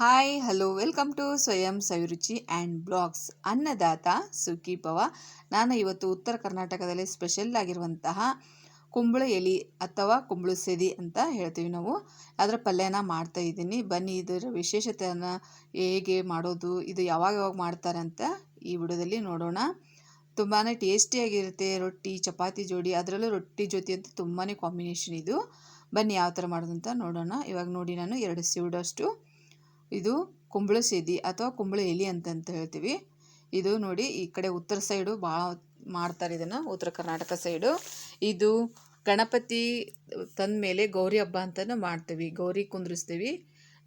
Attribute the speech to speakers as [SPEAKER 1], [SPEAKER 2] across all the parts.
[SPEAKER 1] Hi hello welcome to ಸ್ವಯಂ ಸವಿರುಚಿ and blogs ಅನ್ನದಾತ ಸುಖೀಪವ ನಾನು ಇವತ್ತು ಉತ್ತರ ಕರ್ನಾಟಕದಲ್ಲಿ ಸ್ಪೆಷಲ್ ಆಗಿರುವಂತಹ ಕುಂಬಳ ಎಲೆ ಅಥವಾ ಕುಂಬಳ ಸೆದಿ ಅಂತ ಹೇಳ್ತೀವಿ ನಾವು. ಅದರ ಪಲ್ಯನ ಮಾಡ್ತಾ ಇದ್ದೀನಿ. ಬನ್ನಿ, ಇದರ ವಿಶೇಷತೆಯನ್ನು ಹೇಗೆ ಮಾಡೋದು, ಇದು ಯಾವಾಗ ಯಾವಾಗ ಮಾಡ್ತಾರೆ ಅಂತ ಈ ವಿಡಿಯೋದಲ್ಲಿ ನೋಡೋಣ. ತುಂಬಾ ಟೇಸ್ಟಿಯಾಗಿರುತ್ತೆ ರೊಟ್ಟಿ, ಚಪಾತಿ ಜೋಡಿ. ಅದರಲ್ಲೂ ರೊಟ್ಟಿ ಜೊತೆ ಅಂತ ತುಂಬಾ ಕಾಂಬಿನೇಷನ್ ಇದು. ಬನ್ನಿ ಯಾವ ಥರ ಮಾಡೋದು ಅಂತ ನೋಡೋಣ. ಇವಾಗ ನೋಡಿ ನಾನು ಎರಡು ಸಿವಡಷ್ಟು ಇದು ಕುಂಬಳ ಸೀದಿ ಅಥವಾ ಕುಂಬಳ ಎಲಿ ಅಂತಂತ ಹೇಳ್ತೀವಿ. ಇದು ನೋಡಿ ಈ ಕಡೆ ಉತ್ತರ ಸೈಡು ಭಾಳ ಮಾಡ್ತಾರೆ ಇದನ್ನು, ಉತ್ತರ ಕರ್ನಾಟಕ ಸೈಡು. ಇದು ಗಣಪತಿ ತಂದ ಮೇಲೆ ಗೌರಿ ಹಬ್ಬ ಅಂತಲೂ ಮಾಡ್ತೀವಿ. ಗೌರಿ ಕುಂದ್ರಿಸ್ತೀವಿ.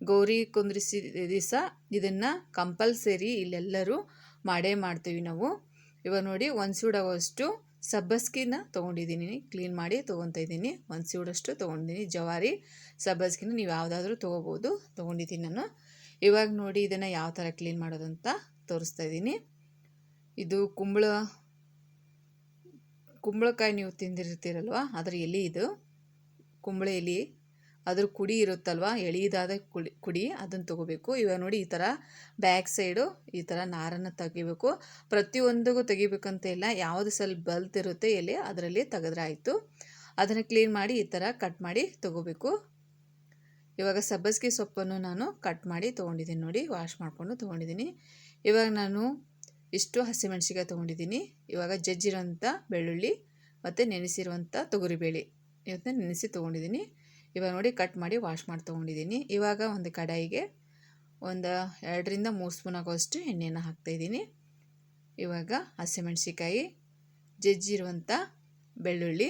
[SPEAKER 1] ಗೌರಿ ಕುಂದ್ರಿಸಿ ದಿವಸ ಇದನ್ನು ಕಂಪಲ್ಸರಿ ಇಲ್ಲೆಲ್ಲರೂ ಮಾಡೇ ಮಾಡ್ತೀವಿ ನಾವು. ಇವಾಗ ನೋಡಿ ಒಂದು ಸೂಡವಷ್ಟು ಸಬ್ಬಸ್ಗಿನ ತೊಗೊಂಡಿದ್ದೀನಿ. ಕ್ಲೀನ್ ಮಾಡಿ ತೊಗೊತಾ ಇದ್ದೀನಿ. ಒಂದು ಸೂಡಷ್ಟು ತೊಗೊಂಡಿದ್ದೀನಿ. ಜವಾರಿ ಸಬ್ಬಸ್ಗಿನ ನೀವು ಯಾವುದಾದ್ರೂ ತೊಗೋಬೋದು. ತೊಗೊಂಡಿದ್ದೀನಿ ನಾನು. ಇವಾಗ ನೋಡಿ ಇದನ್ನು ಯಾವ ಥರ ಕ್ಲೀನ್ ಮಾಡೋದು ಅಂತ ತೋರಿಸ್ತಾ ಇದ್ದೀನಿ. ಇದು ಕುಂಬಳ, ಕುಂಬಳಕಾಯಿ ನೀವು ತಿಂದಿರ್ತೀರಲ್ವ? ಅದರ ಎಲೆ ಇದು. ಕುಂಬಳ ಎಲೆ. ಅದ್ರ ಕುಡಿ ಇರುತ್ತಲ್ವ? ಎಳಿದಾದ ಕುಡಿ ಕುಡಿ ಅದನ್ನು ತೊಗೋಬೇಕು. ಇವಾಗ ನೋಡಿ ಈ ಥರ ಬ್ಯಾಕ್ ಸೈಡು ಈ ಥರ ನಾರನ್ನು ತೆಗಿಬೇಕು. ಪ್ರತಿಯೊಂದಿಗೂ ತೆಗಿಬೇಕಂತ ಇಲ್ಲ. ಯಾವುದು ಸ್ವಲ್ಪ ಬಲ್ತಿರುತ್ತೆ ಎಲೆ ಅದರಲ್ಲಿ ತೆಗೆದ್ರೆ ಆಯಿತು. ಅದನ್ನು ಕ್ಲೀನ್ ಮಾಡಿ ಈ ಥರ ಕಟ್ ಮಾಡಿ ತೊಗೋಬೇಕು. ಇವಾಗ ಸಬ್ಬಸ್ಗೆ ಸೊಪ್ಪನ್ನು ನಾನು ಕಟ್ ಮಾಡಿ ತೊಗೊಂಡಿದ್ದೀನಿ ನೋಡಿ. ವಾಶ್ ಮಾಡಿಕೊಂಡು ತೊಗೊಂಡಿದ್ದೀನಿ. ಇವಾಗ ನಾನು ಇಷ್ಟು ಹಸಿಮೆಣ್ಸಿಕಾಯಿ ತೊಗೊಂಡಿದ್ದೀನಿ. ಇವಾಗ ಜಜ್ಜಿರೋಂಥ ಬೆಳ್ಳುಳ್ಳಿ ಮತ್ತು ನೆನೆಸಿರುವಂಥ ತೊಗರಿಬೇಳೆ ಇವತ್ತು ನೆನೆಸಿ ತೊಗೊಂಡಿದ್ದೀನಿ. ಇವಾಗ ನೋಡಿ ಕಟ್ ಮಾಡಿ ವಾಶ್ ಮಾಡಿ ತೊಗೊಂಡಿದ್ದೀನಿ. ಇವಾಗ ಒಂದು ಕಡಾಯಿಗೆ ಒಂದು ಎರಡರಿಂದ ಮೂರು ಸ್ಪೂನ್ ಆಗೋಷ್ಟು ಎಣ್ಣೆಯನ್ನು ಹಾಕ್ತಾಯಿದ್ದೀನಿ ಇವಾಗ ಹಸಿಮೆಣ್ಸಿಕಾಯಿ ಜಜ್ಜಿರುವಂಥ ಬೆಳ್ಳುಳ್ಳಿ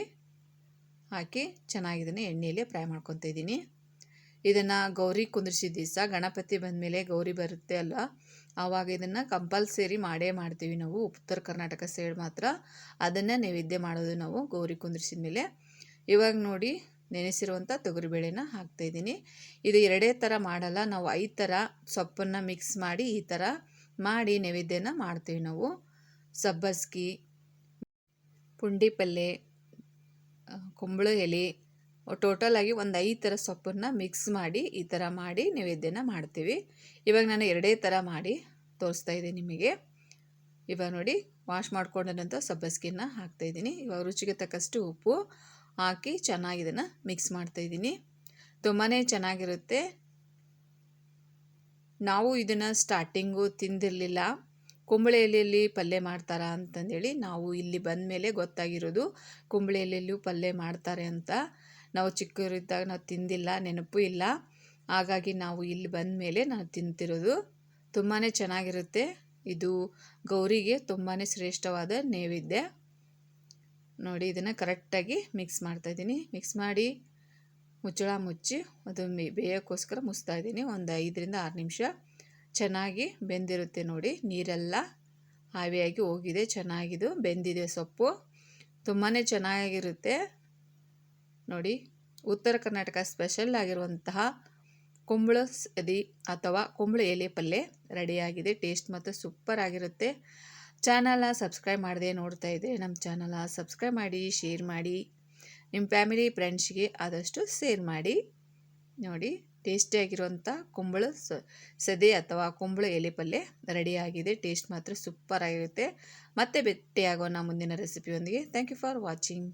[SPEAKER 1] ಹಾಕಿ ಚೆನ್ನಾಗಿದ್ದೀನಿ ಎಣ್ಣೆಯಲ್ಲಿ ಫ್ರೈ ಮಾಡ್ಕೊತಾ ಇದ್ದೀನಿ. ಇದನ್ನು ಗೌರಿ ಕುಂದ್ರಿಸಿದ ದಿವಸ ಗಣಪತಿ ಬಂದಮೇಲೆ ಗೌರಿ ಬರುತ್ತೆ ಅಲ್ಲ? ಆವಾಗ ಇದನ್ನು ಕಂಪಲ್ಸರಿ ಮಾಡೇ ಮಾಡ್ತೀವಿ ನಾವು. ಉತ್ತರ ಕರ್ನಾಟಕ ಸೈಡ್ ಮಾತ್ರ. ಅದನ್ನು ನೈವೇದ್ಯ ಮಾಡೋದು ನಾವು ಗೌರಿ ಕುಂದಿರ್ಸಿದ ಮೇಲೆ. ಇವಾಗ ನೋಡಿ ನೆನೆಸಿರುವಂಥ ತೊಗರಿಬೇಳೆನ ಹಾಕ್ತಾಯಿದ್ದೀನಿ ಇದು ಎರಡೇ ಥರ ಮಾಡಲ್ಲ, ನಾವು ಐದು ಥರ ಸೊಪ್ಪನ್ನು ಮಿಕ್ಸ್ ಮಾಡಿ ಈ ಥರ ಮಾಡಿ ನೈವೇದ್ಯನ ಮಾಡ್ತೀವಿ ನಾವು. ಸಬ್ಬಸ್ಗಿ, ಪುಂಡಿ ಪಲ್ಯ ಕುಂಬಳ ಎಲೆ ಟೋಟಲಾಗಿ ಒಂದು ಐದು ಥರ ಸೊಪ್ಪನ್ನು ಮಿಕ್ಸ್ ಮಾಡಿ ಈ ಥರ ಮಾಡಿ ನೈವೇದ್ಯನ ಮಾಡ್ತೀವಿ. ಇವಾಗ ನಾನು ಎರಡೇ ಥರ ಮಾಡಿ ತೋರಿಸ್ತಾ ಇದ್ದೀನಿ ನಿಮಗೆ. ಇವಾಗ ನೋಡಿ ವಾಶ್ ಮಾಡ್ಕೊಂಡಂಥ ಸಬ್ಬಸ್ಗಿನ ಹಾಕ್ತಾಯಿದ್ದೀನಿ ಇವಾಗ ರುಚಿಗೆ ತಕ್ಕಷ್ಟು ಉಪ್ಪು ಹಾಕಿ ಚೆನ್ನಾಗಿ ಇದನ್ನು ಮಿಕ್ಸ್ ಮಾಡ್ತಾಯಿದ್ದೀನಿ ತುಂಬಾ ಚೆನ್ನಾಗಿರುತ್ತೆ. ನಾವು ಇದನ್ನು ಸ್ಟಾರ್ಟಿಂಗು ತಿಂದಿರಲಿಲ್ಲ. ಕುಂಬಳೆ ಎಲೆಯಲ್ಲಿ ಪಲ್ಯ ಮಾಡ್ತಾರಾ ಅಂತಂದೇಳಿ ನಾವು ಇಲ್ಲಿ ಬಂದ ಮೇಲೆ ಗೊತ್ತಾಗಿರೋದು ಕುಂಬಳೆ ಎಲೆಯಲ್ಲೂ ಪಲ್ಯ ಮಾಡ್ತಾರೆ ಅಂತ. ನಾವು ಚಿಕ್ಕವರಿದ್ದಾಗ ನಾವು ತಿಂದಿಲ್ಲ, ನೆನಪು ಇಲ್ಲ. ಹಾಗಾಗಿ ನಾವು ಇಲ್ಲಿ ಬಂದ ಮೇಲೆ ನಾವು ತಿಂತಿರೋದು ತುಂಬಾ ಚೆನ್ನಾಗಿರುತ್ತೆ. ಇದು ಗೌರಿಗೆ ತುಂಬಾ ಶ್ರೇಷ್ಠವಾದ ನೈವೇದ್ಯ. ನೋಡಿ, ಇದನ್ನು ಕರೆಕ್ಟಾಗಿ ಮಿಕ್ಸ್ ಮಾಡ್ತಾಯಿದ್ದೀನಿ ಮಿಕ್ಸ್ ಮಾಡಿ ಮುಚ್ಚಳ ಮುಚ್ಚಿ, ಅದು ಬೇಯೋಕ್ಕೋಸ್ಕರ ಮುಚ್ತಾ ಇದ್ದೀನಿ. ಒಂದು ಐದರಿಂದ ಆರು ನಿಮಿಷ. ಚೆನ್ನಾಗಿ ಬೆಂದಿರುತ್ತೆ ನೋಡಿ. ನೀರೆಲ್ಲ ಆವಿಯಾಗಿ ಹೋಗಿದೆ ಚೆನ್ನಾಗಿದು ಬೆಂದಿದೆ ಸೊಪ್ಪು. ತುಂಬಾ ಚೆನ್ನಾಗಿರುತ್ತೆ. ನೋಡಿ, ಉತ್ತರ ಕರ್ನಾಟಕ ಸ್ಪೆಷಲ್ ಆಗಿರುವಂತಹ ಕುಂಬಳ ಸದಿ ಅಥವಾ ಕುಂಬಳ ಎಲೆ ಪಲ್ಯ ರೆಡಿಯಾಗಿದೆ ಟೇಸ್ಟ್ ಮತ್ತು ಸೂಪರ್ ಆಗಿರುತ್ತೆ. ಚಾನಲ್ನ ಸಬ್ಸ್ಕ್ರೈಬ್ ಮಾಡದೆ ನೋಡ್ತಾ ಇದ್ದರೆ ನಮ್ಮ ಚಾನಲ್ನ ಸಬ್ಸ್ಕ್ರೈಬ್ ಮಾಡಿ, ಶೇರ್ ಮಾಡಿ, ನಿಮ್ಮ ಫ್ಯಾಮಿಲಿ, ಫ್ರೆಂಡ್ಸ್ಗೆ ಆದಷ್ಟು ಸೇರ್ ಮಾಡಿ. ನೋಡಿ ಟೇಸ್ಟಿಯಾಗಿರುವಂಥ ಕುಂಬಳ ಸದೆ ಅಥವಾ ಕುಂಬಳ ಎಲೆ ಪಲ್ಯ ರೆಡಿಯಾಗಿದೆ ಟೇಸ್ಟ್ ಮಾತ್ರ ಸೂಪರ್ ಆಗಿರುತ್ತೆ. ಮತ್ತೆ ಭೇಟಿಯಾಗೋಣ ಮುಂದಿನ ರೆಸಿಪಿಯೊಂದಿಗೆ. Thank you for watching